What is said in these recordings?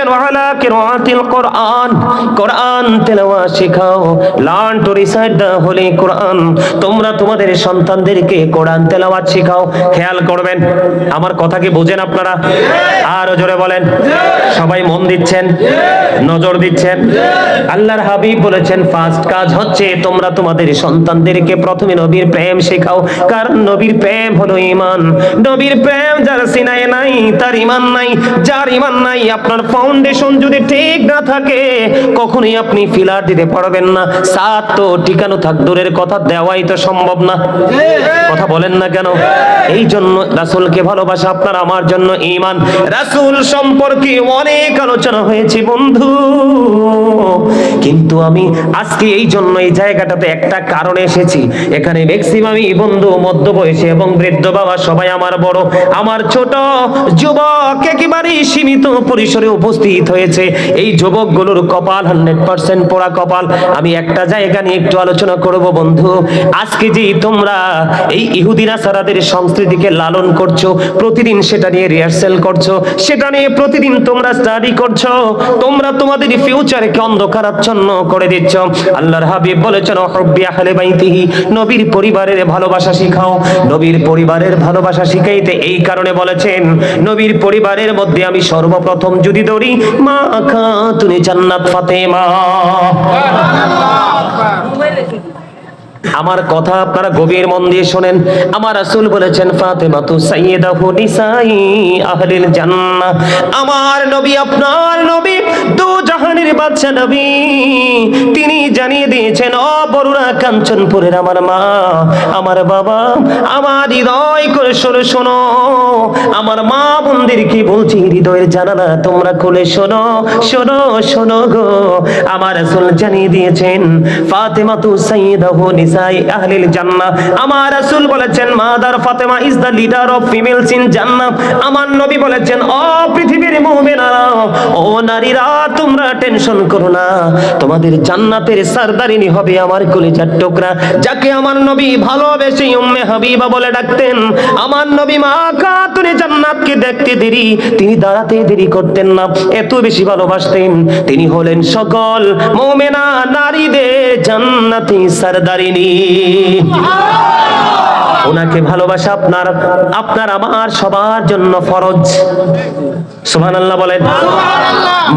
বলেছেন, ওয়ালা কিরাতিল কোরআন। কোরআন তেলাওয়াত শেখাও, learn to recite the holy Quran. তোমরা তোমাদের সন্তানদেরকে কোরআন তেলাওয়াত শেখাও। খেয়াল করবেন, আমার কথা কি আপনারা? জোরে বলেন। সবাই মন দিচ্ছেন? নজর দিচ্ছেন? আল্লাহর হাবিব বলেছেন, ফার্স্ট কাজ হচ্ছে তোমরা তোমাদের সন্তানদেরকে প্রথমে নবীর প্রেম শেখাও। কারণ নবীর প্রেম হলো ঈমান। নবীর প্রেম যার সিনায় নাই, তার ঈমান নাই। যার ঈমান নাই, আপনার ফাউন্ডেশন যদি ঠিক না থাকে, কখনোই আপনি ফিলার দিতে পারবেন না। সাত তো ঠিকানো থাক, দূরের কথা দেওয়াই তো সম্ভব না। কথা বলেন না কেন? এই জন্য রাসূলকে ভালোবাসা আপনার, আমার জন্য ঈমান। রাসূল সম্পর্কে অনেক আলোচনা হয়েছে, বন্ধু। কিন্তু আমি আজকে এই জন্য এই জায়গাটাতে একটা কারণে এসেছি। এখানে ম্যাক্সিমামই বন্ধু মধ্য বয়সী এবং বৃদ্ধ বাবা সবাই আমার বড়। আমার ছোট যুবক একেবারেই সীমিত পরিসরে উপস্থিত হয়েছে। এই যুবকগুলোর কপাল হান্ড্রেড পার্সেন্ট পোড়া কপাল। আমি একটা জায়গা নিয়ে একটু আলোচনা করব বন্ধু। আজকে যে তোমরা এই ইহুদিনা সারাদের সংস্কৃতিকে লালন করছ, প্রতিদিন সেটা নিয়ে রিহার্সেল করছ, সেটা নিয়ে প্রতিদিন তোমরা স্টাডি করছ, তোমরা তোমাদের ফিউচারকে অন্ধকারাচ্ছন্ন করে দিচ্ছ। আল্লাহর হাবিব বলেছেন হব্বি আহলে বাইতিহি নবীর পরিবারের ভালোবাসা শিখাও। নবীর পরিবারের ভালোবাসা শিখাইতে এই কারণে বলেছেন, নবীর পরিবারের মধ্যে আমি সর্বপ্রথম যদি ধরি মা খাতুনে জান্নাত ফাতেমা। আমার কথা আপনারা গভীর মন দিয়ে শোনেন। আমার রাসূল বলেছেন ফাতেমা তু সাইয়্যিদাহু নিসাই আহলিল জান্নাহ। আমার নবী, আপনার নবী, দু জাহানের বাদশা নবী, তিনি জানিয়ে দিয়েছেন, ও বরুণা কাঞ্চনপুরের আমার মা, আমার বাবা, আমার হৃদয় করে শোনো শোনো। আমার মা বোনদের কি বলছি? হৃদয়ের জানালা তোমরা খুলে শোনো শোনো শোনো গো। আমার রাসূল জানিয়ে দিয়েছেন ফাতেমা তু সাইয়্যিদাহু আহলিল জান্নাহ। আমার রাসূল বলেছেন, mother Fatima is the leader of females in Jannah. আমার নবী বলেছেন ও পৃথিবীর মুমিনারা, ও নারীরা, তোমরা টেনশন করো না। তোমাদের জান্নাতের সরদারিনী হবে আমার কলিজার টুকরা, যাকে আমার নবী ভালোবেসে উম্মে হাবিবা বলে ডাকতেন। আমার নবী মা খাতুনে জান্নাতকে দেখতে দেরি, তিনি দাঁড়াতে দেরি করতেন না, এত বেশি ভালোবাসতেন। তিনি হলেন সকল মুমিনা নারীদের জান্নাতি সরদারিনী। ওনাকে ভালোবাসা আপনার আপনার আমার সবার জন্য ফরজ। সুবহানাল্লাহ বলেন।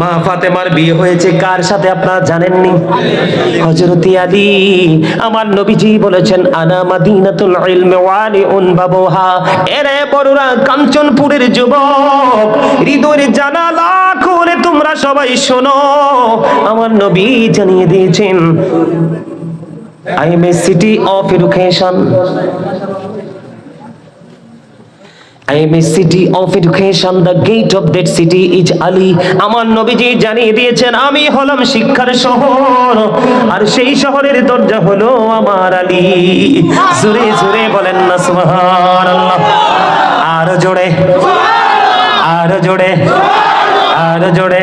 মা ফাতেমার বিয়ে হয়েছে কার সাথে আপনারা জানেননি? হযরতি আলী। আমার নবীজি বলেছেন আনা মাদিনাতুল ইলমি ওয়ালিউন বাবুহা। এরে বড়রা কাঞ্চনপুরের যুবক হৃদয়ের জানালা খুলে তোমরা সবাই শোনো। আমার নবী জানিয়ে দিয়েছেন I am a city of education. I am a city of education. The gate of that city is Ali. আমার নবীজি জানিয়ে দিয়েছেন, আমি হলাম শিক্ষার শহর, আর সেই শহরের দরজা হলো আমার আলী জোরে জোরে বলেন না, সুবহানাল্লাহ আর জোরে আর জোরে আর জোরে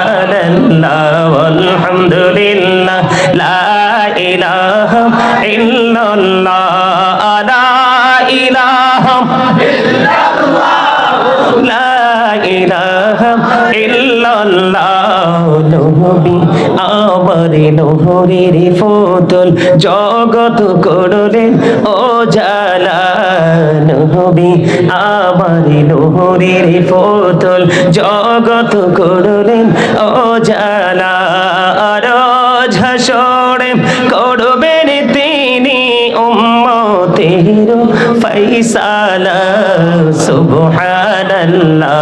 নবী আমার নহরের ফোতল জগত করলেন, ও জালা নবী, আমার নহরের ফোতল জগত করলেন, ও জালা ঝাসরে করবেন তিনি উম্মতের ফৈসালা সুবহানাল্লাহ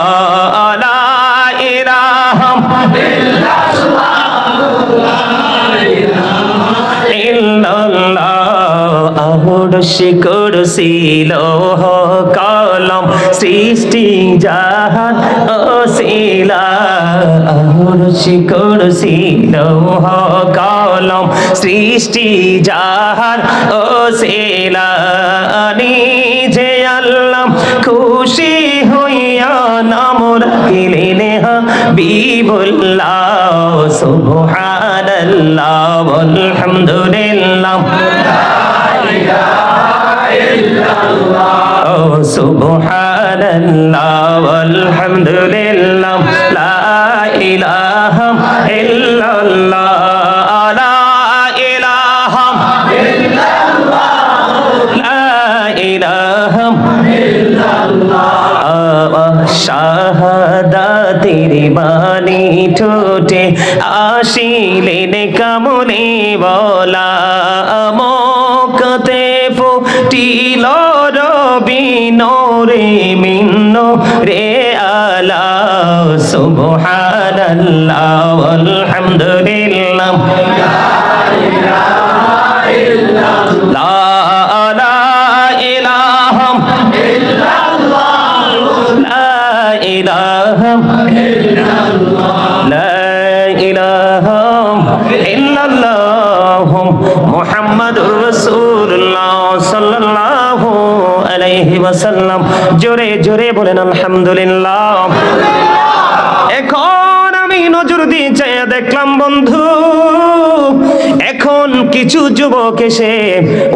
আহরসি করছিল কলম সৃষ্টি যাহার অশিলা আহরসি করছিল কলম সৃষ্টি যাহার অশিলা নিজে আল্লাহ খুশি হইয়া নাম রাখিলেন হাবিবুল্লাহ। সুবহানাল্লাহ, আলহামদুলিল্লাহ। ও সুবহানাল্লাহ আলহামদুলিল্লাহ লা ইলাহা ইল্লাল্লাহ লা ইলাহা লা ইলাহা শাহাদাতের বাণী ঠোঁটে আসিলেন কামনে বলা রে আলা সুবহানাল্লাহ ওয়াসাল্লাম জোরে জোরে বলেন আলহামদুলিল্লাহ। এখন আমি নজর দিয়ে দেখলাম বন্ধু। কিছু যুবক এসে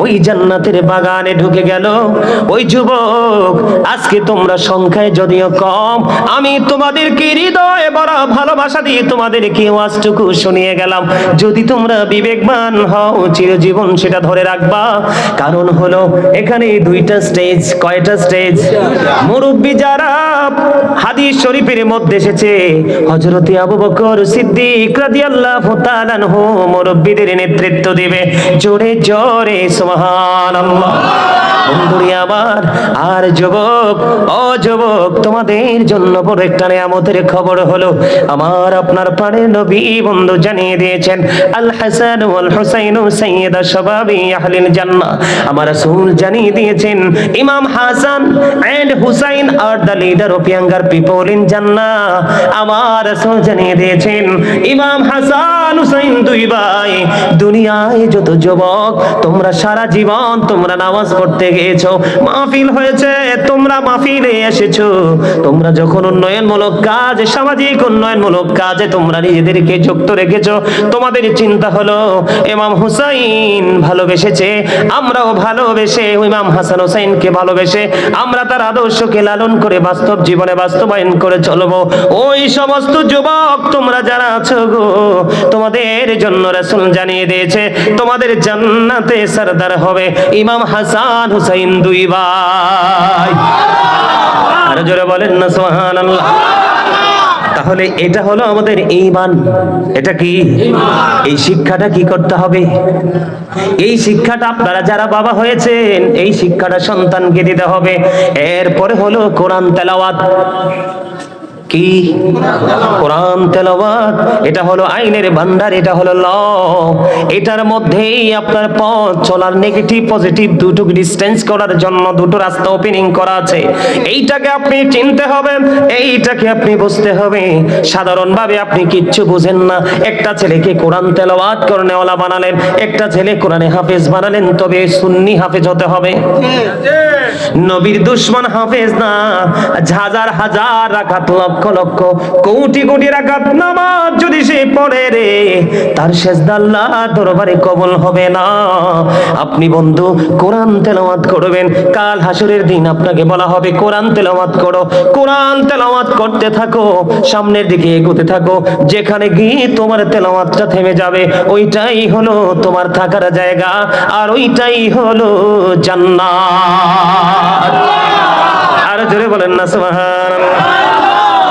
ওই জান্নাতের বাগানে ঢুকে গেল। ওই যুবক, আজকে তোমরা সংখ্যায় যদিও কম, আমি তোমাদেরকে হৃদয়ে বড় ভালোবাসা দিয়ে তোমাদেরকে ওয়াজটুকু শুনিয়ে গেলাম। যদি তোমরা বিবেকবান হও, চিরজীবন সেটা ধরে রাখবা। কারণ হলো, এখানে দুইটা স্টেজ কয়টা স্টেজ মুরব্বী যারা হাদিস শরীফের মধ্যে এসেছে, হযরতে আবু বকর সিদ্দিক রাদিয়াল্লাহু তাআলা মুরব্বীদের নেতৃত্ব দিবে জোরে জোরে সুবহানাল্লাহ। বন্ধুরি আমার, আর যুবক ও যুবক, তোমাদের জন্য বড় একটা নিয়ামতের খবর হলো, আমার আপনার প্রাণের নবী বন্ধু জানিয়ে দিয়েছেন, আল হাসান ওয়াল হুসাইন সাইয়্যিদা শাবাবি আহলিল জান্নাহ। আমার রাসূল জানিয়ে দিয়েছেন, Imam Hasan and Hussain are the leader of younger people in Jannah. আমার রাসূল জানিয়ে দিয়েছেন, ইমাম হাসান, হুসাইন দুই ভাই, দুনিয়ায় যত যুবক, তোমরা সারা জীবন তোমরা নামাজ পড়তে গিয়েছো? মাহফিল হয়েছে, তোমরা মাহফিলে এসেছ। তোমরা যখন উন্নয়নমূলক কাজ, সামাজিক উন্নয়নমূলক কাজে তোমরা নিজেদেরকে যুক্ত রেখেছো, তোমাদের চিন্তা হলো, ইমাম হুসাইন ভালোবেসেছে, আমরাও ভালোবেসে, ইমাম হাসান হুসাইনকে ভালোবেসে, আমরা তার আদর্শকে লালন করে বাস্তব জীবনে বাস্তবায়ন করে চলবো। ওই সমস্ত যুবক, তোমরা যারা আছো গো, তোমাদের জন্য রাসূল জানিয়ে দিয়েছে, তোমাদের জান্নাতে সরদার হবে ইমাম হাসান হুসাইন দুই ভাই। আর জোরে বলেন না, সুবহানাল্লাহ। তাহলে এটা হলো আমাদের ইমান এটা কি? এই শিক্ষাটা কি করতে হবে? এই শিক্ষাটা আপনারা যারা বাবা হয়েছেন, এই শিক্ষাটা সন্তানকে দিতে হবে। এরপরে হলো কোরআন তেলাওয়াত। কি? কোরআন তেলাওয়াত এটা হলো আইনের ভান্ডার এটা হলো ল। এটার মধ্যেই আপনার পথ চলার নেগেটিভ পজিটিভ দুটো ডিস্টেন্স করার জন্য দুটো রাস্তা ওপেনিং করা আছে। এইটাকে আপনি চিনতে হবে এইটাকে আপনি বুঝতে হবে। সাধারণভাবে আপনি কিচ্ছু বুঝেন না। একটা ছেলেকে কোরআন তেলাওয়াত করনেওয়ালা বানালেন একটা ছেলে কোরআনে হাফেজ বানালেন তবে সুন্নি হাফেজ হতে হবে। নবীর দুশ্মন হাফেজ না হাজার হাজার রাকাত লক্ষ লক্ষ কোটি কোটি রাকাত নামাজ যদি সে পড়ে রে, তার সেজদা আল্লাহ দরবারে কবল হবে না। আপনি বন্ধু, কোরআন তেলাওয়াত করবেন, কাল হাসুরের দিন আপনাকে বলা হবে, কোরআন তেলাওয়াত করো, কোরআন তেলাওয়াত করতে থাকো, সামনের দিকে এগোতে থাকো, যেখানে গিয়ে তোমার তেলাওয়াতটা থেমে যাবে, ওইটাই হলো তোমার থাকার জায়গা, আর ওইটাই হলো জান্নাত। আর জোরে বলেন না, সুবহানাল্লাহ।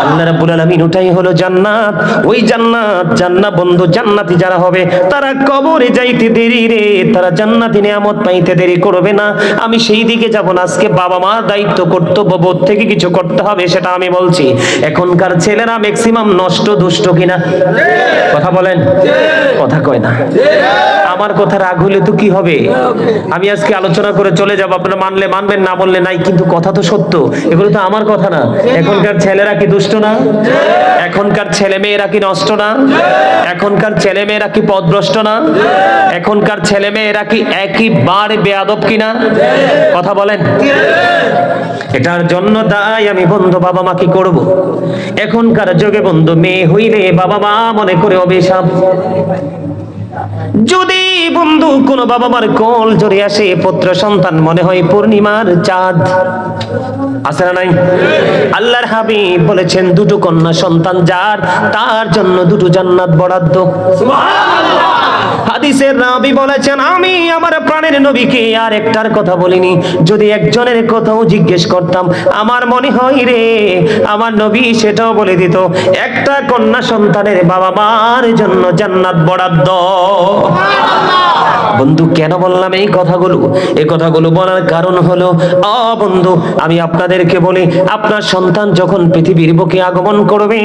আল্লাহ রাব্বুল আলামিন ওটাই হলো জান্নাত। ওই জান্নাত জান্নাত বন্ধু, জান্নাতি যারা হবে, তারা কবরে যাইতে দেরি রে। তারা জান্নাতি নিয়ামত পাইতে দেরি করবে না। আমি সেই দিকে যাব না। আজকে বাবা মা দায়িত্ব, কর্তব্য, বোধ থেকে কিছু করতে হবে, সেটা আমি বলছি। এখনকার ছেলেরা ম্যাক্সিমাম নষ্ট, দুষ্ট কিনা? কথা বলেন? কথা কয় না। আমার কথা রাগ হলে তো কি হবে? আমি আজকে আলোচনা করে চলে যাব। আপনারা মানলে মানবেন, না বললে নাই। কিন্তু কথা তো সত্য। এগুলো তো আমার কথা না। এখনকার ছেলেরা কি দুষ্ট না? এখনকার ছেলে মেয়েরা কি নষ্ট না? এখনকার ছেলে মেয়েরা কি পদভ্রষ্ট না? এখনকার ছেলে মেয়েরা কি একইবারে বেয়াদব কিনা? কথা বলেন। এটার জন্য দায় আমি বন্ধু বাবা মা কি করব? এখনকার যোগে বন্ধু মেয়ে হইলে বাবা মা মনে করে অভিশাপ। যদি বন্ধু কোন বাবা মার কোল জড়ে আসে, পুত্র সন্তান মনে হয় পূর্ণিমার চাঁদ। আছে না নাই? আল্লাহর হাবিব বলেছেন, দুটো কন্যা সন্তান যার, তার জন্য দুটো জান্নাত বরাদ্দ। হাদিসের রাবি বলেছেন আমি আমার প্রাণের নবীকে আর একটার কথা বলিনি। যদি একজনের কথাও জিজ্ঞেস করতাম আমার মনে হয় রে আমার নবী সেটাও বলে দিত একটা কন্যা সন্তানের বাবা মার জন্য জান্নাত বরাদ্দ। বন্ধু কেন বললাম এই কথাগুলো? এই কথাগুলো বলার কারণ হলো অ বন্ধু আমি আপনাদেরকে বলি আপনার সন্তান যখন পৃথিবীর বুকে আগমন করবে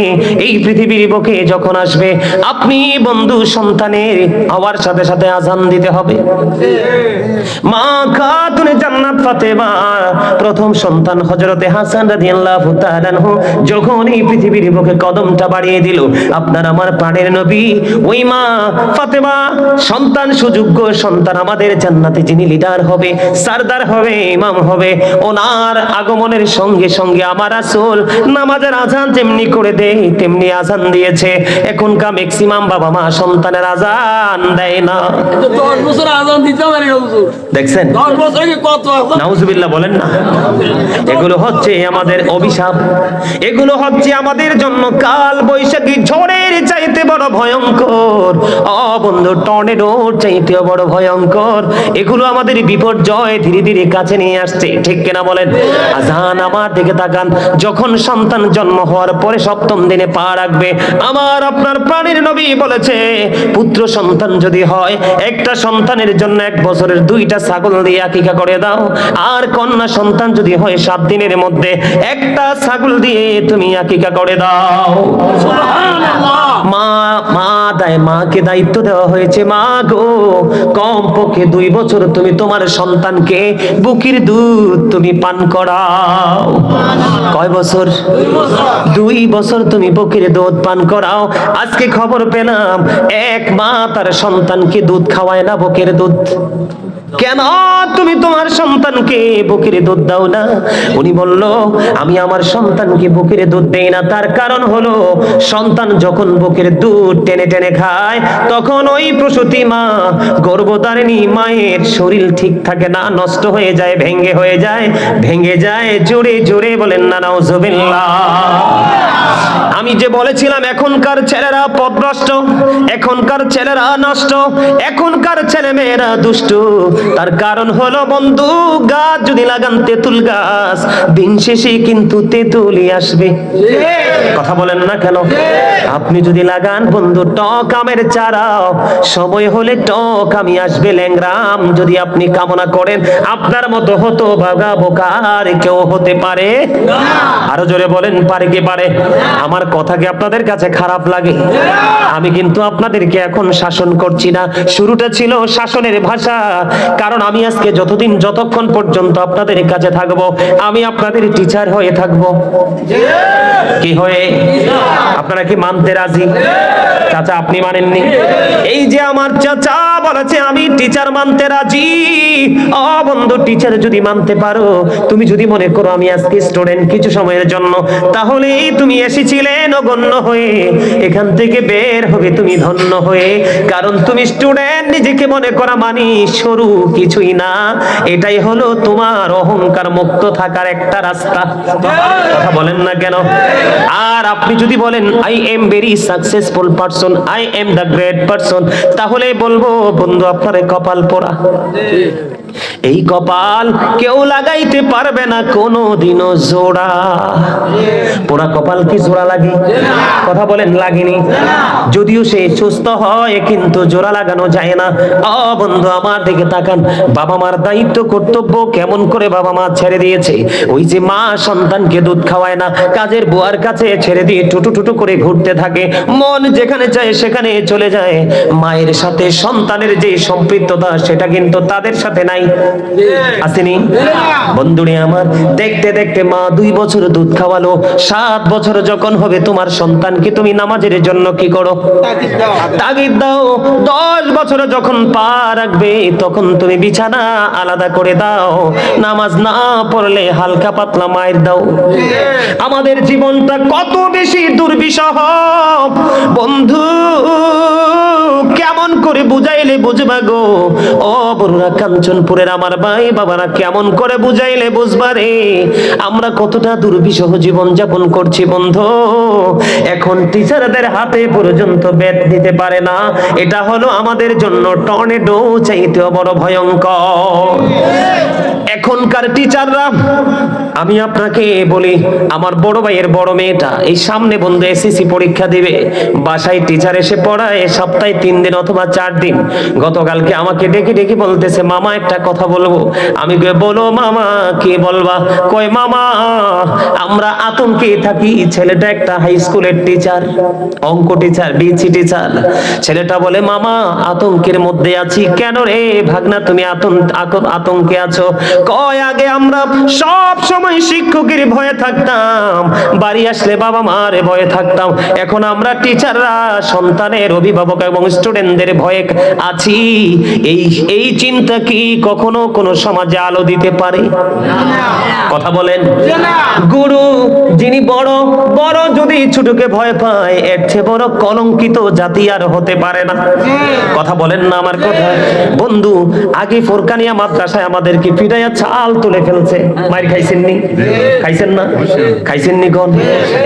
এই পৃথিবীর বুকে যখন আসবে আপনি বন্ধু সন্তানের হওয়ার সাথে সাথে আজান দিতে হবে। মা খাতুনে জান্নাত ফাতেমা, প্রথম সন্তান হযরতে হাসান রাদিয়াল্লাহু তাআলা আনহু যখন এই পৃথিবীর বুকে কদমটা বাড়িয়ে দিল, আপনার আমার প্রাণের নবী, ওই মা ফাতেমা, সন্তান সুযোগ্য সন্তান আমাদের জান্নাতে যিনি লিডার হবে, সারদার হবে, ইমাম হবে, ওনার আগমনের সঙ্গে সঙ্গে আমার আসল নামাজের আজান যেমনি করে দেয়, তেমনি আজান দিয়েছে। এখনকার ম্যাক্সিমাম বাবা মা সন্তানের আজান দেয়। না। দশ বছর আজান দিতে পারি দেখছেন? দশ বছর কত নাউজুবিল্লাহ বলেন না। এগুলো হচ্ছে আমাদের অভিশাপ। এগুলো হচ্ছে আমাদের জন্য কাল বৈশাখী ঝড়ের চাইতে বড় ভয়ঙ্কর। অ বন্ধু টর্নেডোর চাইতেও বড় ভয়ঙ্কর। এগুলো আমাদের বিপর্যয় ধীরে ধীরে কাছে নিয়ে আসছে। ঠিক কিনা বলেন? আজান আমার দিকে তাকান। যখন সন্তান জন্ম হওয়ার পরে সপ্তম দিনে পা রাখবে আমার আপনার প্রাণীর নবী বলেছে পুত্র সন্তান যদি হয় একটা সন্তানের জন্য এক বছরের দুইটা ছাগল দিয়ে আকিকা করে দাও। আর কন্যা সন্তান যদি হয় সাত দিনের মধ্যে একটা ছাগল দিয়ে তুমি আকিকা করে দাও। মা মা দায় মাকে দায়িত্ব দেওয়া হয়েছে মা গো। কম পক্ষে দুই বছর তুমি তোমার সন্তানকে বুকির দুধ তুমি পান করাও। কয় বছর? দুই বছর। তুমি বুকের দুধ পান করাও। আজকে খবর পেলাম এক মা তার সন্তানকে দুধ খাওয়ায় না বুকের দুধ কেন তুমি তোমার সন্তানকে বুকের দুধ দাও না? উনি বলল, আমি আমার সন্তানকে বুকের দুধ দেই না। তার কারণ হলো, সন্তান যখন বুকের দুধ টেনে টেনে খায়, তখন ওই প্রসূতি মা, গর্ভধারিণী মায়ের শরীর ঠিক থাকে না, নষ্ট হয়ে যায় ভেঙ্গে হয়ে যায় ভেঙ্গে যায়, জোরে জোরে বলেন না নাউজুবিল্লাহ আমি যে বলেছিলাম, এখনকার ছেলেরা পদভ্রষ্ট, এখনকার ছেলেরা নষ্ট, এখনকার ছেলে মেয়েরা দুষ্ট। তার কারণ হলো বন্ধু, গাছ যদি লাগান তেঁতুল গাছ, দিন শেষে কিন্তু তেঁতুলই আসবে। কথা বলেন না কেন? আপনি যদি লাগান বন্ধু, টক আমের চারাও সময় হলে টক আমি আসবে ল্যাংরাম যদি আপনি কামনা করেন, আপনার মতো হতো বাগা বোকার কেউ হতে পারে। আরও জোরে বলেন, পারে কি পারে? আমার কথা কি আপনাদের কাছে খারাপ লাগে? আমি কিন্তু আপনাদেরকে এখন শাসন করছি না। শুরুটা ছিল শাসনের ভাষা কারণ আমি আজকে যতদিন, যতক্ষণ পর্যন্ত আপনাদের কাছে থাকব, আমি আপনাদের টিচার হয়ে থাকব। কি হয়ে? আপনারা কি মানতে রাজি? চাচা, আপনি মানেননি? এই যে আমার চাচা বলেছে, আমি টিচার মানতে রাজি। ও বন্ধু টিচার যদি মানতে পারো, তুমি যদি মনে করো আমি আজকে স্টুডেন্ট কিছু সময়ের জন্য তাহলে তুমি এসেছিলে নগণ্য হয়ে। এখান থেকে বের হবে তুমি ধন্য হয়ে। কারণ তুমি স্টুডেন্ট নিজেকে মনে করা মানি সরু। কিছুই না। এটাই হলো তোমার অহংকার মুক্ত থাকার একটা রাস্তা। কথা বলেন না কেন? আর আপনি যদি বলেন I am very successful person I am the great person তাহলে বলব, বন্ধু, আপনার কপাল পোড়া। এই কপাল কেউ লাগাইতে পারবে না কোনো দিনও জোড়া। পোড়া কপাল কি জোড়া লাগে? কথা বলেন, লাগেনি। যদিও সে সুস্থ হয়, কিন্তু জোড়া লাগানো যায় না। ও বন্ধু, আমার দিকে তাকান। বাবা মার দায়িত্ব, কর্তব্য কেমন করে বাবা মা ছেড়ে দিয়েছে? ওই যে মা সন্তানকে দুধ খাওয়ায় না, কাজের বুয়ার কাছে ছেড়ে দিয়ে টুটু টুটু করে ঘুরতে থাকে। মন যেখানে চায়, সেখানে চলে যায়। মায়ের সাথে সন্তানের যে সম্পৃক্ততা, সেটা কিন্তু তাদের সাথে নাই। আসেনি? বন্ধুরে আমার, দেখতে দেখতে মা দুই বছর দুধ খাওয়ালো। সাত বছর যখন হবে, তোমার সন্তানকে তুমি নামাজের জন্য কি করো? তাগিদ দাও। দশ বছর যখন পা রাখবে, তখন তুমি বিছানা আলাদা করে দাও। নামাজ না পড়লে হালকা পাতলা মায়ের দাও। আমাদের জীবনটা কত বেশি দুর্বিষহ। বন্ধু, কেমন করে বুঝাইলে বুঝবা গো? ও বড়রা কাঞ্চনপুরের আমার ভাই বাবারা কেমন করে বুঝাইলে বুঝবারে? আমরা কতটা দুর্বিষহ জীবন যাপন করছি বন্ধু। এখন টিচারদের হাতে পর্যন্ত বেদ দিতে পারে না। এটা হলো আমাদের জন্য টর্নেডো চাইতেও বড় ভয়ঙ্কর। এখনকার টিচাররা আমি আপনাকে বলি, আমার বড় ভাইয়ের বড় মেয়েটা, এই সামনে বন্ধু এসএসসি পরীক্ষা দিবে, বাসায় টিচার এসে পড়ায় সপ্তাহে তিন দিন অথবা চার দিন। গতকালকে আমাকে ডেকে ডেকে বলতেছে, মামা, একটা কথা বলব। আমি বলো মামা, কি বলবা? কই মামা, আমরা আতঙ্কে থাকি, ছেলেটা একটা হাই স্কুলের টিচার অঙ্ক টিচার বিসি টিচার ছেলেটা বলে, মামা, আতঙ্কের মধ্যে আছি। কেন রে ভাগনা, তুমি আতঙ্ক আতঙ্কে আছো? কয় আগে আমরা সব সময় শিক্ষকের ভয়ে থাকতাম। বাড়ি আসলে বাবা মার ভয়ে থাকতাম। এখন আমরা টিচাররা, সন্তানের অভিভাবক এবং স্টুডেন্টদের ভয়ে আছি। এই এই চিন্তা কি কখনো কোনো সমাজে আলো দিতে পারে? কথা বলেন। গুরু যিনি বড় বড় যদি ছোটকে ভয় পায়, এর চেয়ে বড় কলঙ্কিত জাতি আর হতে পারে না। কথা বলেন না আমার কথা। বন্ধু, আগে ফোরকানিয়া মাদ্রাসায় আমাদেরকে পিটাইয়া চাল তুলে ফেলছে। মার খাইছেন নি খাইছেন না? খাইছেন নি কোন?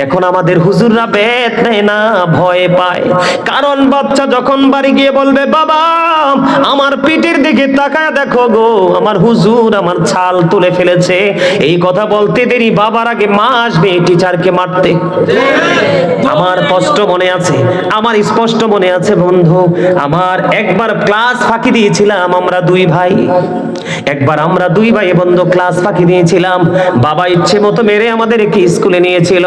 এখন আমাদের হুজুররা বেত নেয় না ভয় পায়। কারণ বাচ্চা যখন বাড়ি গিয়ে বলবে বাবা আমার পিঠের দিকে তাকায় দেখো গো আমার হুজুর আমার ছাল তুলে ফেলেছে। এই কথা বলতে দেরি বাবার আগে মা আসবে টিচারকে মারতে। আমার স্পষ্ট মনে আছে আমার স্পষ্ট মনে আছে বন্ধু আমার একবার ক্লাস ফাঁকি দিয়েছিলাম আমরা দুই ভাই। একবার আমরা দুই ভাই বন্ধু ক্লাস ফাঁকি দিয়েছিলাম। বাবা ইচ্ছে মতো মেরে আমাদেরকে স্কুলে নিয়েছিল।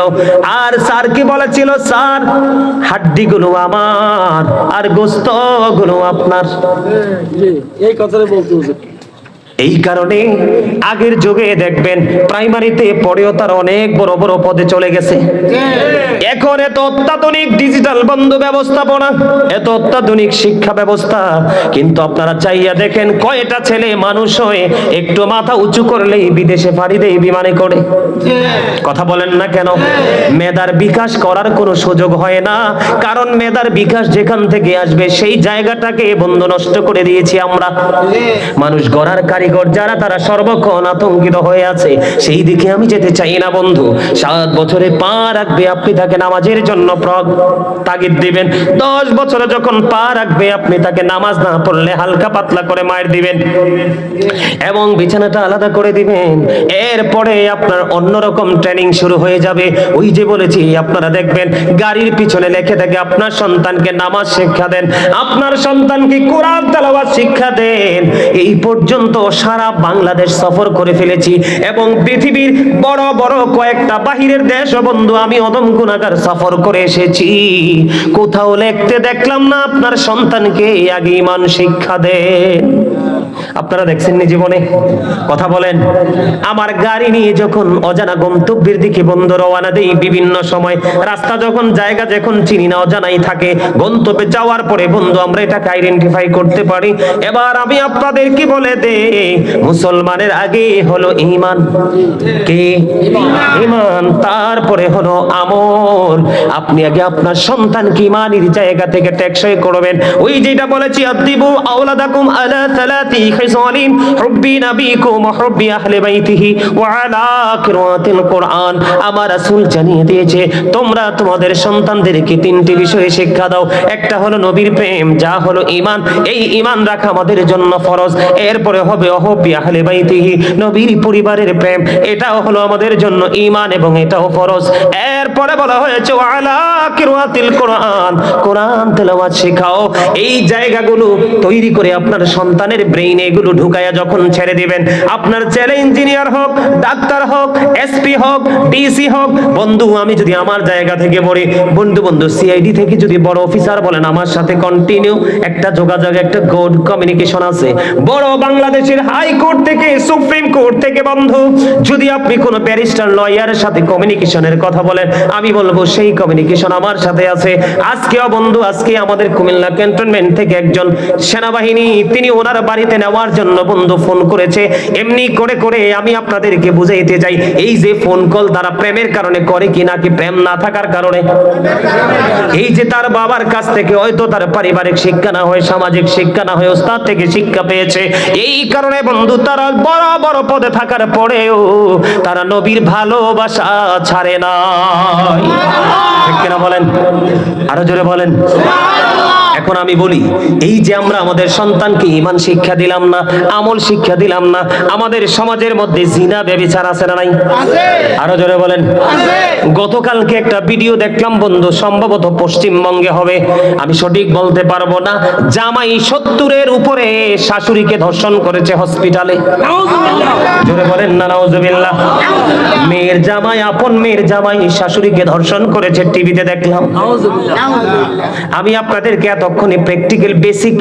আর স্যার কি বলেছিল? স্যার হাড্ডিগুলো আমার, আর গোস্তগুলো আপনার এই কথাটা বলতে এই কারণে আগের যুগে দেখবেন প্রাইমারিতে পড়েও তার অনেক বড় বড় পদে চলে গেছে। এখন এত অত্যাধুনিক ডিজিটাল বন্ধ ব্যবস্থাপনা, এত অত্যাধুনিক শিক্ষা ব্যবস্থা, কিন্তু আপনারা চাইয়া দেখেন কয়টা ছেলে মানুষ হয়ে একটু মাথা উঁচু করলেই বিদেশে পাড়ি দেয় বিমানে করে। কথা বলেন না কেন? মেধার বিকাশ করার কোনো সুযোগ হয় না। কারণ মেধার বিকাশ যেখান থেকে আসবে, সেই জায়গাটাকে বন্ধ নষ্ট করে দিয়েছি আমরা। মানুষ গড়ার কারিগর যারা, তারা সর্বক্ষণ আতঙ্কিত হয়ে আছে। সেই দিকে আমি যেতে চাই না, বন্ধু। সাত বছরে পা রাখবে আপনি তাকে নামাজের জন্য তাগিদ দিবেন। দশ বছরে যখন পা রাখবে আপনি তাকে নামাজ না পড়লে হালকা পাতলা করে মায়ের দিবেন। এবং বিছানাটা আলাদা করে দিবেন। এরপরে আপনার অন্যরকম ট্রেনিং শুরু হয়ে যাবে। ওই যে বলেছি, আপনারা দেখবেন গাড়ির পিছনে লেখে থাকে, আপনার সন্তানকে নামাজ শিক্ষা দেন। আপনার সন্তানকে কোরআন তেলাওয়াত শিক্ষা দেন। এই পর্যন্ত সারা বাংলাদেশ সফর করে ফেলেছি এবং পৃথিবীর বড় বড় কয়েকটা বাহিরের দেশ বন্ধু, আমি অদম গুণাগার সফর করে এসেছি। কোথাও লিখতে দেখলাম না আপনার সন্তানকে আগে ইমান শিক্ষা দেন। আপনারা দেখছেন নি জীবনে? কথা বলেন। আমার গাড়ি নিয়ে যখন অজানা গন্তব্যের দিকে বন্ধ রওনা দেই, বিভিন্ন সময় রাস্তা যখন, জায়গা যখন চিনি না, অজানাই থাকে। গন্তব্যে যাওয়ার পরে, বন্ধু, আমরা এটাকে আইডেন্টিফাই করতে পারি। এবার আমি আপনাদেরকে বলে দে মুসলমানের আগে হলো ইমান কে? ইমান তারপরে হলো আমল। আপনি আগে আপনার সন্তান সন্তানকে ইমানের জায়গা থেকে টেকসই করবেন। ওই যেটা বলেছি আদিবু আওলাদাকুম আলা সালাতি নাবিকুম ওয়া হুব্বি আহলি বাইতিহি ওয়া আলা কিরাতিল কোরআন। আমার রাসূল জানিয়ে দিয়েছে, তোমরা তোমাদের সন্তানদেরকে তিনটি বিষয়ে শিক্ষা দাও। একটা হলো নবীর প্রেম, যা হলো ঈমান। এই ঈমান রাখা আমাদের জন্য ফরজ। এরপরে হবে অহব্বি আহলে বাইতিহি, নবীর পরিবারের প্রেম। এটাও হলো আমাদের জন্য ঈমান এবং এটাও ফরজ। এরপরে বলা হয়েছে ওয়ালা কিরাতিল কোরআন। কোরআন তেলাওয়াত শেখাও। এই জায়গাগুলো তৈরি করে আপনার সন্তানের ব্রেইনে এগুলো ঢুকায়া যখন ছেড়ে দিবেন, আপনার ছেলে ইঞ্জিনিয়ার হোক, ডাক্তার হোক এসপি হোক ডিসি হোক, বন্ধু, আমি যদি আমার জায়গা থেকে বলি বন্ধু বন্ধু সিআইডি থেকে যদি বড় অফিসার বলেন, আমার সাথে কন্টিনিউ একটা যোগাযোগ, একটা গুড কমিউনিকেশন আছে। বড় বাংলাদেশের হাইকোর্ট থেকে, সুপ্রিম কোর্ট থেকে, বন্ধু, যদি আপনি কোনো ব্যারিস্টার লয়ারের সাথে কমিউনিকেশনের কথা বলেন, আমি বলব, সেই কমিউনিকেশন আমার সাথে আছে। আজকেও বন্ধু, আজকে আমাদের কুমিল্লা ক্যান্টনমেন্ট থেকে একজন সেনাবাহিনী, তিনি ওনার বাড়িতে নেওয়ার জন্য বন্ধু ফোন করেছে। এমনি করে করে আমি আপনাদেরকে বুঝাইতে চাই, এই যে ফোন কল তারা প্রেমের কারণে করে কি নাকি প্রেম না থাকার কারণে? এই যে তার বাবার কাছ থেকে হয়তো তার পারিবারিক শিক্ষা না হয়, সামাজিক শিক্ষা না হয়, ওস্তাদ থেকে শিক্ষা পেয়েছে। এই কারণে বন্ধু তারা বড় বড় পদে থাকার পরেও তারা নবীর ভালোবাসা ছাড়ে না বলেন? আরও জোরে বলেন। এখন আমি বলি এই যে আমরা আমাদের সন্তানকে ইমান শিক্ষা দিলাম না আমল শিক্ষা দিলাম না আমাদের সমাজের মধ্যে জিনা ব্যবিচার আছে না নাই? আরও জোরে বলেন। গতকালকে একটা ভিডিও দেখলাম বন্ধু সম্ভবত পশ্চিমবঙ্গে হবে। আমি সঠিক বলতে পারব না। জামাই সত্তরের উপরে শাশুড়িকে ধর্ষণ করেছে হসপিটালে। জোরে বলেন না নাউজুবিল্লাহ। মেয়ের জামাই আপন মেয়ের জামাই শাশুড়িকে ধর্ষণ করেছে টিভিতে দেখলাম। আমি আপনাদেরকে এতক্ষণে প্র্যাকটিক্যাল বেসিক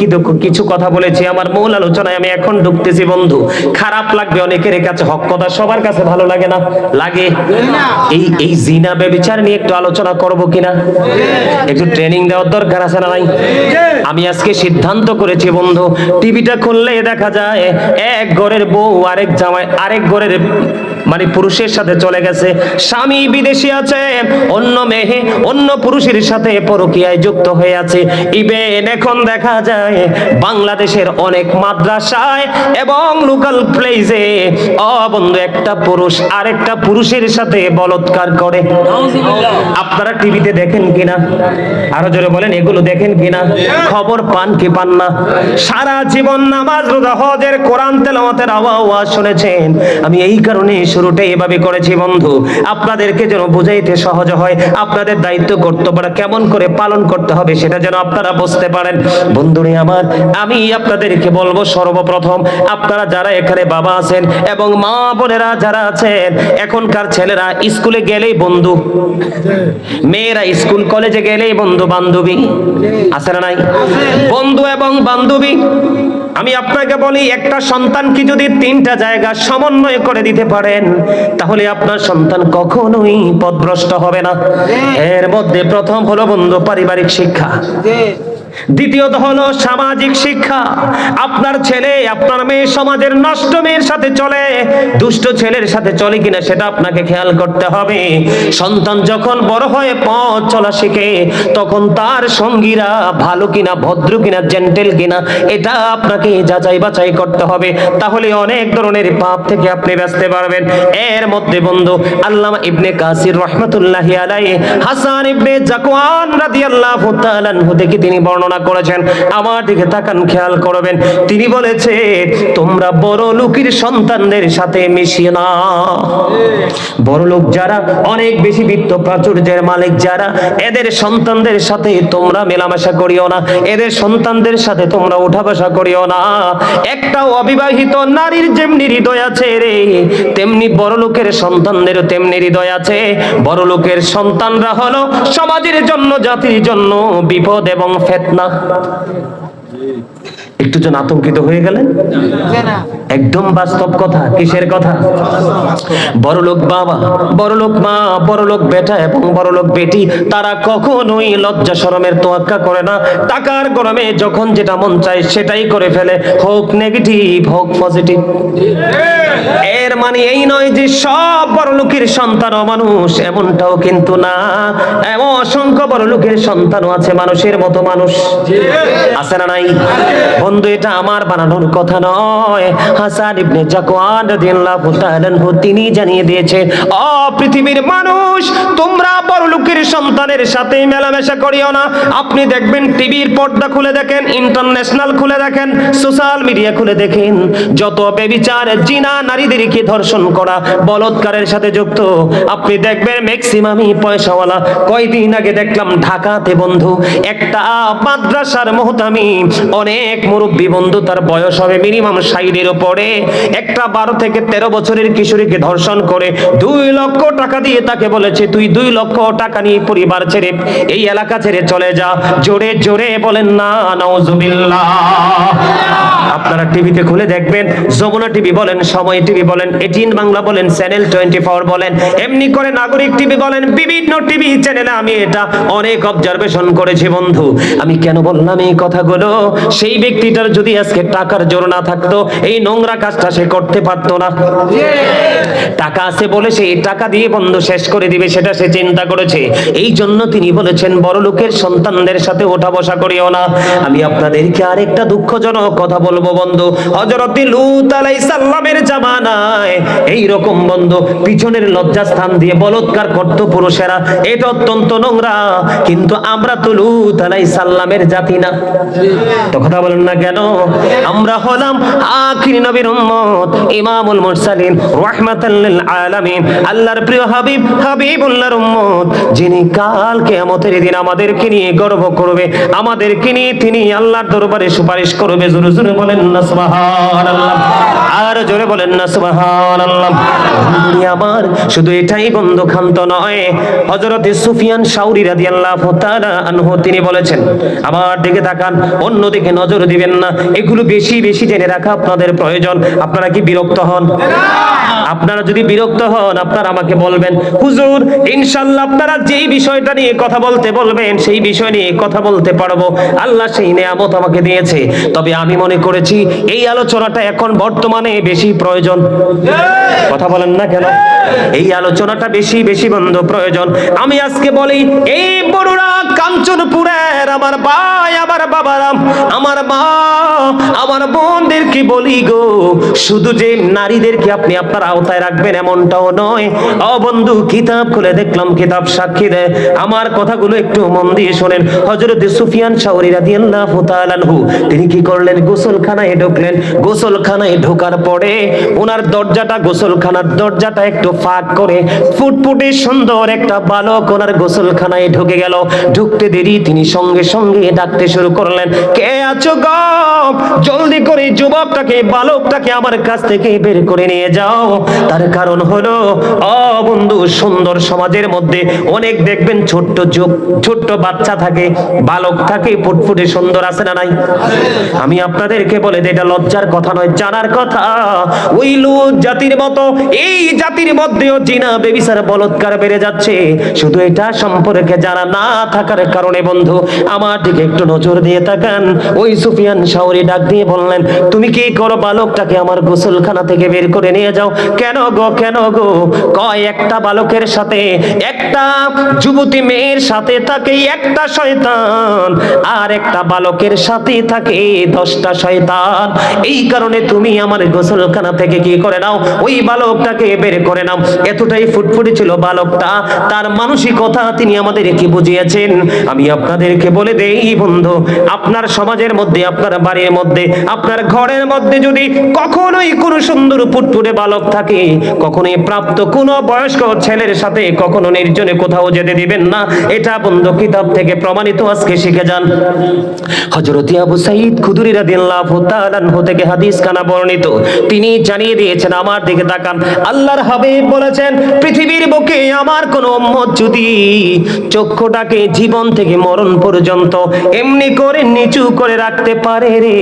কিছু কথা বলেছি, আমার মূল আলোচনায় আমি এখন ঢুকতেছি, বন্ধু। খারাপ লাগবে অনেকের কাছে, হক কথা সবার কাছে ভালো লাগে না, লাগে। এই এই জিনা ব্যবিচার নিয়ে একটু আলোচনা করব কিনা? একটু ট্রেনিং দেওয়ার দরকার আছে না নাই? আমি আজকে সিদ্ধান্ত করেছি, বন্ধু টিভিটা খুললে দেখা যায়, এক ঘরের বউ, আরেক জামাই, আরেক ঘরের মানে পুরুষের সাথে চলে গেছে, স্বামী বিদেশি আছে, অন্য মেয়ে, অন্য পুরুষের সাথে পরকীয়ায় যুক্ত হয়ে আছে। ইভেন এখন দেখা যায়, বাংলাদেশের অনেক মাদ্রাসায় এবং লোকাল প্লেসে অ বন্ধু, একটা পুরুষ আরেকটা পুরুষের সাথে বলৎকার করে। আপনারা টিভিতে দেখেন কিনা? আরও জোরে বলেন, এগুলো দেখেন কিনা? খবর পান কি পান না? সারা জীবন নামাজ রোজা হজের কোরআন তেলাওয়াতের আওয়াজ শুনেছেন। আমি এই কারণে শুরুটা এভাবে করেছি, বন্ধু। আপনাদেরকে যেন বুঝাইতে সহজ হয়, আপনাদের দায়িত্ব কর্তব্যটা কেমন করে পালন করতে হবে সেটা যেন আপনারা বুঝতে পারেন। বন্ধুরে আমার, আমি আপনাদেরকে বলব সর্বপ্রথম, আপনারা যারা এখানে বাবা আছেন এবং মা বোনেরা যারা আছেন, এখনকার ছেলেরা স্কুলে গেলেই বন্ধু। মেয়েরা স্কুল কলেজে গেলেই বন্ধু বান্ধবী আছে না নাই? বন্ধু এবং বান্ধবী। আমি আপনাকে বলি একটা সন্তানকে যদি তিনটা জায়গা সমন্বয় করে দিতে পারেন তাহলে আপনার সন্তান কখনোই পথভ্রষ্ট হবে না। এর মধ্যে প্রথম হলো বন্ধু পারিবারিক শিক্ষা। দ্বিতীয়ত হলো সামাজিক শিক্ষা। আপনার ছেলে, আপনার মেয়ে সমাজের নষ্ট মেয়ের সাথে চলে, দুষ্ট ছেলের সাথে চলে কিনা সেটা আপনাকে খেয়াল করতে হবে। সন্তান যখন বড় হয়ে পথ চলা শিখে, তখন তার সঙ্গীরা ভালো কিনা, ভদ্র কিনা জেন্টেল কিনা, এটা আপনাকে যাচাই বাছাই করতে হবে। তাহলে অনেক ধরনের পাপ থেকে আপনি বাঁচতে পারবেন। এর মধ্যে বন্ধু, আল্লামা ইবনে কাসির রহমাতুল্লাহি আলাইহি, হাসান ইবনে জাকওয়ান রাদিয়াল্লাহু তাআলা থেকে তিনি বর্ণনা করেছেন। আমার দিকে তাকান, খেয়াল করবেন। তিনি বলেছে তোমরা বড় লোকের সন্তানদের সাথে মিশিয়ে না। বড় লোক যারা, অনেক বেশি বিত্ত প্রাচুর্যের মালিক যারা, এদের সন্তানদের সাথে তোমরা মেলামেশা করিও না। এদের সন্তানদের সাথে তোমরা উঠা বসা করিও না। একটা অবিবাহিত নারীর যেমনি হৃদয় আছে রে, তেমনি বড় লোকের সন্তানদেরও তেমনি হৃদয় আছে। বড় লোকের সন্তানরা হলো সমাজের জন্য, জাতির জন্য বিপদ এবং ফেতনা। না। একটু যেন আতঙ্কিত হয়ে গেলেন? একদম বাস্তব কথা, কিসের কথা? বড়লোক বাবা, বড়লোক মা, বড়লোক বেটা এবং বড়লোক বেটি, তারা কখনোই লজ্জা শরমের তোয়াক্কা করে না। টাকার গরমে যখন যেটা মন চায় সেটাই করে ফেলে, হোক নেগেটিভ হোক পজিটিভ এর মানে এই নয় যে সব বড় লোকের সন্তানও মানুষ, এমনটাও কিন্তু না। এমন অসংখ্য বড় লোকের সন্তানও আছে, মানুষের মতো মানুষ। আছে না নাই? বন্ধু, এটা আমার বানানোর কথা নয়। হাসান ইবনে জাকওয়ান রাদিয়াল্লাহু তাআলা তিনি জানিয়ে দিয়েছে ও পৃথিবীর মানুষ, তোমরা বড় লোকের সন্তানের সাথে মেলামেশা করিও না। আপনি দেখবেন টিভির পর্দা খুলে দেখেন, ইন্টারন্যাশনাল খুলে দেখেন, সোশ্যাল মিডিয়া খুলে দেখেন। যত বেবিচার জিনা, নারীদেরকে ধর্ষণ করা, বলৎকারের সাথে যুক্ত। আপনি দেখবেন ম্যাক্সিমামই পয়সাওয়ালা। কয়দিন আগে দেখলাম ঢাকাতে বন্ধু, একটা মাদ্রাসার মহতামি অনেক মুরব্বী বন্ধু, তার বয়স হবে মিনিমাম ষাটের উপরে। একটা বারো থেকে তেরো বছরের কিশোরীকে ধর্ষণ করে দুই লক্ষ টাকা দিয়ে তাকে বলেছে, তুই দুই লক্ষ টাকা নিয়ে পরিবার ছেড়ে এই এলাকা ছেড়ে চলে যা। জোরে জোরে বলেন, না, নাউজুবিল্লাহ। আপনারা টিভিতে খুলে দেখবেন, যমুনা টিভি বলেন, সময় টিভি বলেন এটিন বাংলা বলেন, চ্যানেল টোয়েন্টি ফোর বলেন, এমনি করে নাগরিক টিভি বলেন, বিভিন্ন টিভি চ্যানেলে আমি এটা অনেক অবজারভেশন করেছি বন্ধু। আমি কেন বললাম এই কথাগুলো? সেই ব্যক্তিটার যদি আজকে টাকার জোর না থাকতো, এই নোংরা কাজটা সে করতে পারতো না। টাকা আছে বলে সে টাকা দিয়ে বন্ধু শেষ করে দিবে, সেটা সে চিন্তা করেছে। এই জন্য তিনি বলেছেন, বড় লোকের সন্তানদের সাথে ওঠা বসা করিও না। আমি আপনাদেরকে আরেকটা দুঃখজনক কথা বলব, বন্ধু। হযরত লূত আলাইহিস সালামের জামানায় এই রকম বন্ধু, পিছনের লজ্জাস্থান দিয়ে বলৎকার করত পুরুষেরা, এটা অত্যন্ত নোংরা, কিন্তু আমরা তো লূত আলাইহিস সালামের জাতি না। তো কথা বলেন না আমরা হলাম আখির নবীর উম্মত, ইমামুল মুরসালিন আলামিন। আল্লাহর প্রিয় হাবিব, হাবিবুল্লাহর উম্মত, যিনি কাল কিয়ামতের দিন আমাদেরকে নিয়ে গর্ব করবে, আমাদেরকে নিয়ে তিনি আল্লাহর দরবারে সুপারিশ করবে। জোরে জোরে বলেন না, সুবহানাল্লাহ। আর জোরে বলেন না, সুবহানাল্লাহ। আমার শুধু এটাই বন্ধু খান্ত নয়, হযরতে সুফিয়ান সাউরি রাদিয়াল্লাহু তাআলা আনহু, তিনি বলেছেন, আমার দিকে তাকান অন্য দিকে নজর দিবেন। না। এগুলো বেশি বেশি জেনে রাখা আপনাদের প্রয়োজন। আপনারা কি বিরক্ত হন? আপনারা যদি বিরক্ত হন, আপনারা আমাকে বলবেন, হুজুর, ইনশাল্লাহ আপনারা যেই বিষয়টা নিয়ে কথা বলতে বলবেন, সেই বিষয় নিয়ে কথা বলতে পারব। আল্লাহ সেই নেয়ামত আমাকে দিয়েছে। তবে আমি মনে করেছি, এই আলোচনাটা এখন বর্তমানে বেশি প্রয়োজন। কথা বলেন না কেন? এই আলোচনাটা বেশি বেশি বন্ধ প্রয়োজন। আমি আজকে বলি, এই বড়রা কাঞ্চনপুরের আমার ভাই, আমার বাবারাম আমার মা, আমার বোনদেরকে বলি গো, শুধু যে নারীদেরকে আপনি আপনার আওতায় রাখবেন এমনটাও নয়। ও বন্ধু, কিতাব খুলে দেখলাম, কিতাব সাক্ষী দেয়। আমার কথাগুলো একটু মন দিয়ে শোনেন। হযরত সুফিয়ান শাওরি রাদিয়াল্লাহু তাআলা আনহু, তিনি কি করলেন? গোসলখানায় ঢুকলেন। গোসলখানায় ঢোকার পরে ওনার দরজাটা, গোসলখানার দরজাটা একটু ফাঁক করে ফুটফুটে সুন্দর একটা বালক ওনার গোসলখানায় ঢুকে গেল। ঢুকতে দেরি, তিনি সঙ্গে সঙ্গে ডাকতে শুরু করলেন, কে আছো গো? জলদি করে যুবকটাকে, বালকটাকে আমার কাছ থেকে বের করে নিয়ে যাও। তার কারণ হলো ও বন্ধু সুন্দর সমাজের মধ্যে অনেক দেখবেন ছোট্ট ছোট্ট বাচ্চা থাকে বালক থাকে ফুটফুটে সুন্দর আছে না নাই? আমি আপনাদেরকে বলে দিই, এটা লজ্জার কথা নয় জানার কথা। ওই লুত জাতির মতো এই জাতির মধ্যেও জিনা বেবিসার বলৎকার বেড়ে যাচ্ছে। শুধু এটা সম্পর্কে জানা না থাকার কারণে বন্ধু আমার দিকে একটু নজর দিয়ে তাকান। ওই সুফিয়ান শাওরি ডাক দিয়ে বললেন তুমি কি করো বালকটাকে আমার গোসলখানা থেকে বের করে নিয়ে যাও কেন গো কেন গো? কয় একটা বালকের সাথে, একটা যুবতী মেয়ের সাথে থাকে একটা শয়তান, আর একটা বালকের সাথে থাকে দশটা শয়তান। এই কারণে তুমি আমার গোসলখানা থেকে কি করে নাও? ওই বালকটাকে বের করে নাও। এতটাই ফুটফুটে ছিল বালকটা, তার মানসিকতা তিনি আমাদের কি বুঝিয়েছেন। আমি আপনাদেরকে বলে দেই, বন্ধু, আপনার সমাজের মধ্যে, আপনার বাড়ির মধ্যে, আপনার ঘরের মধ্যে যদি কখনোই কোনো সুন্দর ফুটফুটে বালক থাকে কখনোই প্রাপ্ত কোনো বয়স্ক ছেলের সাথে কখনো নির্জনে কোথাও যেতে দিবেন না। এটা বন্ধু কিতাব থেকে প্রমাণিত, আজকে শিখে যান। হযরত আবু সাঈদ খুদরি রাদিয়াল্লাহু তাআলা থেকে হাদিস কানা বর্ণিত। তিনি জানিয়ে দিয়েছেন, আমার দিকে তাকান। আল্লাহর হাবিব বলেছেন, পৃথিবীর বুকে আমার কোন উম্মত যদি চক্ষুটাকে জীবন থেকে মরণ পর্যন্ত এমনি করে নিচু করে রাখতে পারে রে,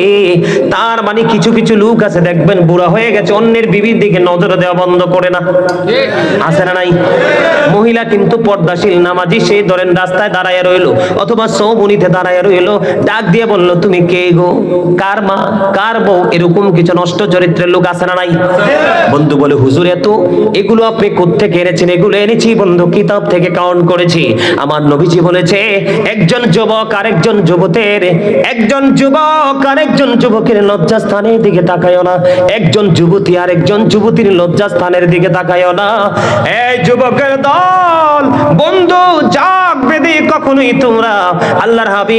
তার মানে কিছু কিছু লোক আছে, দেখবেন বুড়া হয়ে গেছে, অন্যের বিবির দিকে নজর করে দেওয়া বন্ধ করে না। আছে না নাই? মহিলা কিন্তু পর্দাশীল, নামাজি, সেই ধরেন রাস্তায় দাঁড়ায় রইল, অথবা সৌবনিতে দাঁড়ায় রইল, ডাক দিয়ে বলল, তুমি কে গো? কার মা? কার বউ? এরকম কিছু নষ্ট চরিত্রের লোক আছে না নাই? বন্ধু বলে, হুজুর, এত? এগুলো আপনি কোত্থেকে এনেছেন? এগুলো এনেছি, বন্ধু, কিতাব থেকে কাউন্ট করেছি। আমার নবীজি বলেছে, একজন যুবক আরেকজন যুবতের, একজন যুবক আরেকজন যুবকের লজ্জাস্থানের দিকে তাকায়ও না। একজন যুবতী আরেকজন যুবতীর লজ্জাস্থানের দিকে তাকায়ও না। এই যুবকের দল বন্ধু যাক বেদি কখনোই তোমরা। আল্লাহর হাবিব